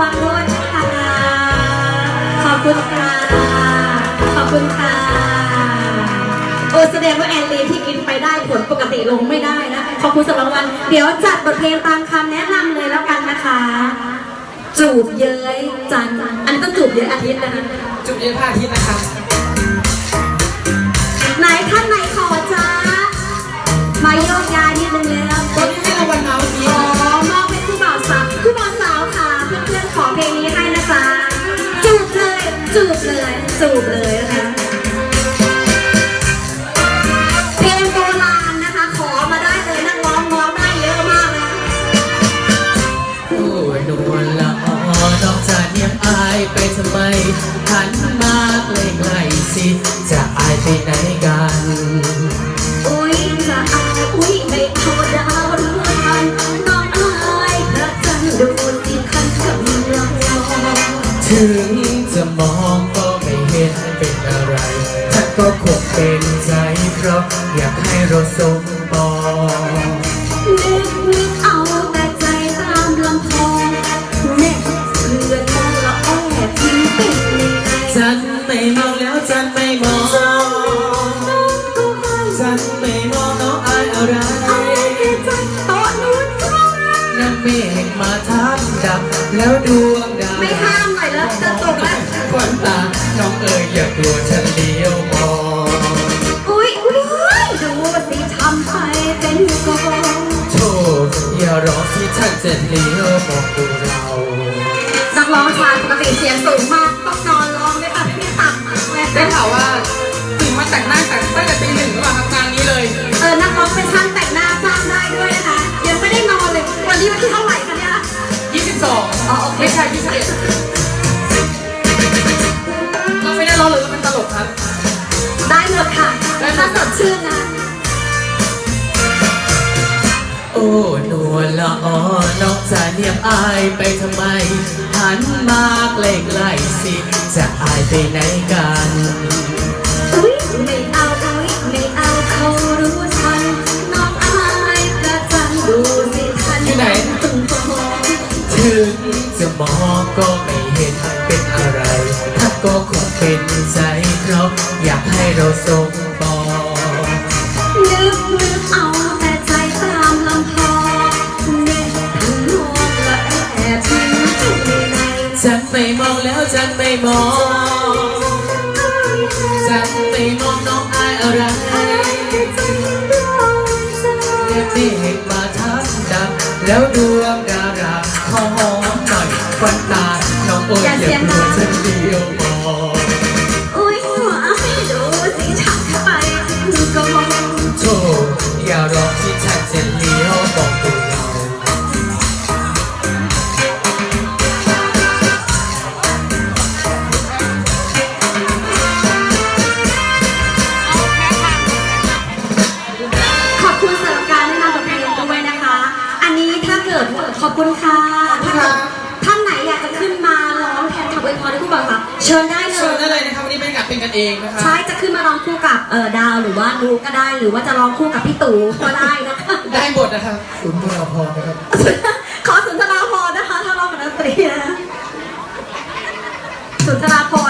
วังโทษนะคะขอบคุณค่ะ ขอบคุณค่ะ โอ้แสดงว่าแอนลีที่กินไปได้ผลปกติลงไม่ได้นะ ขอบคุณสำหรับวัน เดี๋ยวจัดบทเพลงตามคำแนะนำเลยแล้วกันนะคะ จูบเย้ยจันทร์อันต้องจูบเย้ยอาทิตย์นะจูบเย้ยพระอาทิตย์นะคะ ไหนท่านไหน จูบเลยจูบเลยนะคะเพลงโบราณนะคะ ขอมาได้เลยนักร้องร้องได้เยอะมากเลยโอ้นวลละออนอกจากเนียมอายไปทำไมหันมาใกล้ๆสิจะอายไปไหนกันอุ้ยจะอายอุ้ยไม่เอาดาวเรือนน้องอายพระจันทร์ดูสิคันกำลังรอถึง จะมองก็ไม่เห็นเป็นอะไรท่านก็คงเป็นใจเพราะอยากให้เราสมปองนึกนึกเอาแต่ใจตามลำพองแน่เพื่อนมองละอ้อทิ้งเป็นในจฉันไม่มองแล้วฉันไม่มองก็ให้ฉันไม่มองน้องอายอะไรเอาแต่ใจโต๊ะนู้นก็น้ำเมฆมาทับดับแล้วดวง ทำให้เป็นกองโทษอย่ารอที่ท่านจะเลี้ยวมองดูเรา อ้นวลละอ่อนน้องจะเนียมอายไปทำไม หันมาใกล้ๆสิ จะอายไปไหนกัน อุ้ยไม่เอาอุ้ยไม่เอาเขารู้ทันน้องอายพระจันดูสิทันอยู่ไหน ตึงโตถึงจะมองก็ไม่เห็นเป็นอะไรท่าก็คงเป็นใจเพราะอยากให้เราสม ฉันไม่มอง ฉันไม่มองน้องอายอะไรแค่เด็กมาทักดับแล้วดวงดาราขอหอมหน่อยควันตา น้องโอ้ยอย่ากลัวฉันเดียวมองอุ้ยหัวไม่ดูสิฉันไปถึงก็มองโธ่อย่ารอที่ฉันจะ คุณค่ะถ้าเกิดท่านไหนอยากจะขึ้นมาร้องแทนคำอวยพรให้ผู้บ่าวสาวเชิญได้เลเชิญได้ยเลยนะครับวันนี้เป็นกับเป็นกันเองนะครับใช่จะขึ้นมาร้องคู่กับเออดาวหรือว่านูก็ได้ หรือว่าจะร้องคู่กับพี่ตู่ก็ได้นะคะ ได้หมดนะครับคุณพอพอนะครับ ขอสุนทราพรนะคะ ถ้าร้องกับดนตรีนะ สุนทราพร